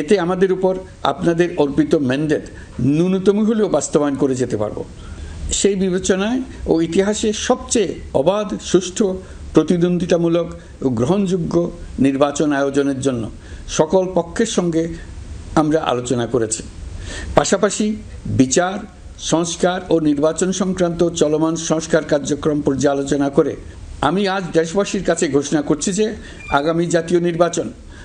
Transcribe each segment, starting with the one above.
এতে আমাদের উপর আপনাদের অর্পিত ম্যান্ডেট ন্যূনতম হলেও বাস্তবায়ন করে যেতে পারব। সেই বিবেচনায় ও ইতিহাসে সবচেয়ে অবাধ, সুষ্ঠু, প্রতিদ্বন্দ্বিতামূলক ও গ্রহণযোগ্য নির্বাচন আয়োজনের জন্য সকল পক্ষের সঙ্গে আমরা আলোচনা করেছি। পাশাপাশি বিচার, সংস্কার ও নির্বাচন সংক্রান্ত চলমান সংস্কার কার্যক্রম পর্যালোচনা করে আমি আজ দেশবাসীর কাছে ঘোষণা করছি যে আগামী জাতীয় নির্বাচন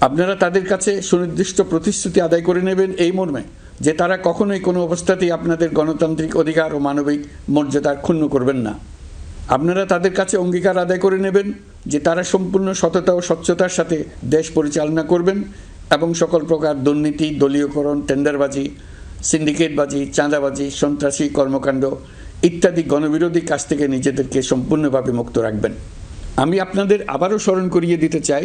আপনারা তাদের কাছে সুনির্দিষ্ট প্রতিশ্রুতি আদায় করে নেবেন এই মর্মে যে তারা কখনোই কোনো অবস্থাতেই আপনাদের গণতান্ত্রিক অধিকার ও মানবিক মর্যাদার ক্ষুণ্ণ করবেন না। আপনারা তাদের কাছে অঙ্গীকার আদায় করে নেবেন যে তারা সম্পূর্ণ সততা ও স্বচ্ছতার সাথে দেশ পরিচালনা করবেন এবং সকল প্রকার দুর্নীতি, দলীয়করণ, টেন্ডারবাজি, সিন্ডিকেটবাজি, চাঁদাবাজি, সন্ত্রাসী কর্মকাণ্ড ইত্যাদি গণবিরোধী কাজ থেকে নিজেদেরকে সম্পূর্ণভাবে মুক্ত রাখবেন। আমি আপনাদের আবারও স্মরণ করিয়ে দিতে চাই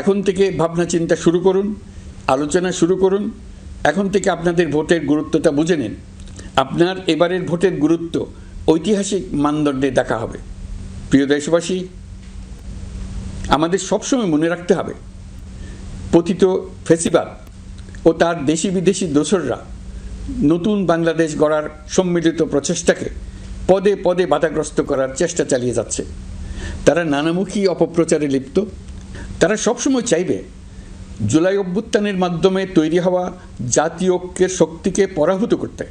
এখন থেকে ভাবনা চিন্তা শুরু করুন, আলোচনা শুরু করুন, এখন থেকে আপনাদের ভোটের গুরুত্বটা বুঝে নিন। আপনার এবারের ভোটের গুরুত্ব ঐতিহাসিক মানদণ্ডে দেখা হবে। প্রিয় দেশবাসী, আমাদের সবসময় মনে রাখতে হবে পতিত ফেসিবাদ ও তার দেশি বিদেশি দোসররা নতুন বাংলাদেশ গড়ার সম্মিলিত প্রচেষ্টাকে পদে পদে বাধাগ্রস্ত করার চেষ্টা চালিয়ে যাচ্ছে। তারা নানামুখী অপপ্রচারে লিপ্ত তারা সবসময় চাইবে জুলাই অভ্যুত্থানের মাধ্যমে তৈরি হওয়া জাতীয় ঐক্যের শক্তিকে পরাভূত করতে,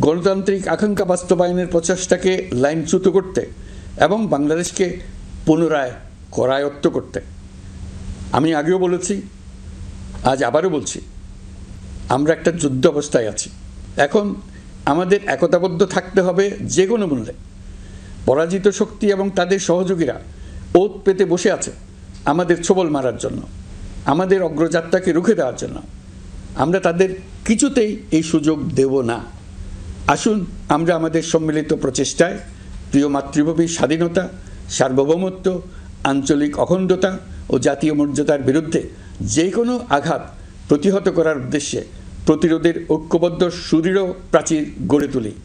গণতান্ত্রিক আকাঙ্ক্ষা বাস্তবায়নের প্রচেষ্টাকে লাইনচ্যুত করতে এবং বাংলাদেশকে পুনরায় করায়ত্ত করতে। আমি আগেও বলেছি, আজ আবারও বলছি, আমরা একটা যুদ্ধ অবস্থায় আছি। এখন আমাদের একতাবদ্ধ থাকতে হবে যে কোনো মূল্যে। পরাজিত শক্তি এবং তাদের সহযোগীরা ওত পেতে বসে আছে। আমাদের ছোবল মারার জন্য, আমাদের অগ্রযাত্রাকে রুখে দেওয়ার জন্য, আমরা তাদের কিছুতেই এই সুযোগ দেব না। আসুন আমরা আমাদের সম্মিলিত প্রচেষ্টায় প্রিয় মাতৃভূমির স্বাধীনতা, সার্বভৌমত্ব, আঞ্চলিক অখণ্ডতা ও জাতীয় মর্যাদার বিরুদ্ধে যে কোনো আঘাত প্রতিহত করার উদ্দেশ্যে প্রতিরোধের ঐক্যবদ্ধ সুদৃঢ় প্রাচীর গড়ে তুলি।